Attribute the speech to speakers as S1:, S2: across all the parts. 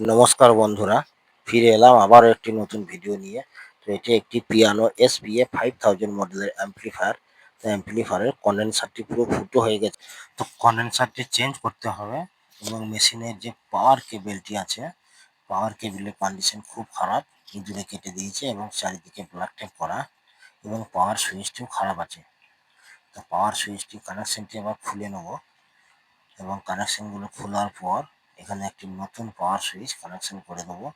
S1: নমস্কার বন্ধুরা, ফিরে এলাম আবারও একটি নতুন ভিডিও নিয়ে। তো এটি একটি piano S P A five thousand মডেলের অ্যাম্পলিফায়ার তো অ্যাম্পলিফায়ারের কন্ডেন্সারটি পুরো ফুটো হয়ে গেছে। তো কন্ডেন্সারটি চেঞ্জ করতে হবে এবং মেশিনের যে পাওয়ার কেবেলটি আছে পাওয়ার কেবেলের কন্ডিশন খুব খারাপ, ইঁদুরে কেটে দিয়েছে এবং চারিদিকে ব্ল্যাক টেপ করা এবং পাওয়ার সুইচটিও খারাপ আছে। তো পাওয়ার সুইচটি কানেকশানটি আবার খুলে নেব এবং কানেকশনগুলো খোলার পর এখানে একটি নতুন পাওয়ার সুইচ কানেকশন করে দেবো।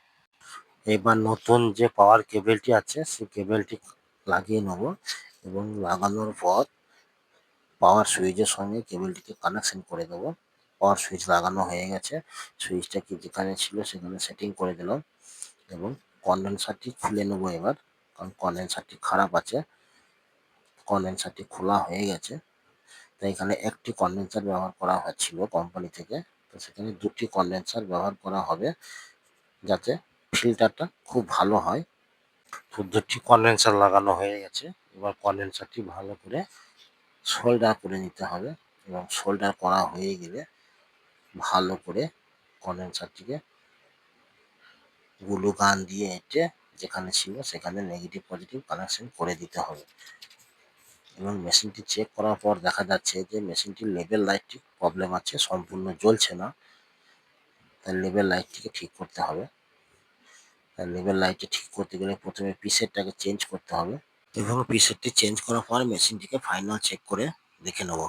S1: এবার নতুন যে পাওয়ার কেবেলটি আছে, সেই কেবেলটি লাগিয়ে নেব এবং লাগানোর পর পাওয়ার সুইচের সঙ্গে কেবেলটিকে কানেকশন করে দেবো। পাওয়ার সুইচ লাগানো হয়ে গেছে। সুইচটা কি যেখানে ছিল সেখানে সেটিং করে দিলাম এবং কন্ডেন্সারটি খুলে নেব এবার, কারণ কন্ডেন্সারটি খারাপ আছে। কন্ডেন্সারটি খোলা হয়ে গেছে। তো এখানে একটি কন্ডেন্সার ব্যবহার করা হচ্ছিল কোম্পানি থেকে। সেখানে দুটি কন্ডেন্সার ব্যবহার করা হবে যাতে ফিল্টারটা খুব ভালো হয়। তো দুটি কন্ডেন্সার লাগানো হয়ে গেছে। এবার কন্ডেন্সারটি ভালো করে সোল্ডার করে নিতে হবে এবং সোল্ডার করা হয়ে গেলে ভালো করে কন্ডেন্সারটিকে গুলু গান দিয়ে এঁটে যেখানে ছিল সেখানে নেগেটিভ পজিটিভ কানেকশন করে দিতে হবে। এবং মেশিন টি চেক করার পর দেখা যাচ্ছে যে মেশিন মেশিনটির লেভেল লাইটটি প্রবলেম আছে, সম্পূর্ণ জ্বলছে না। তার লেভেল লাইটটিকে ঠিক করতে হবে। তার লেভেল লাইটটি ঠিক করতে গেলে প্রথমে পিসেরটাকে চেঞ্জ করতে হবে এবং পিসেরটি চেঞ্জ করার পর মেশিনটিকে ফাইনাল চেক করে দেখে নেব।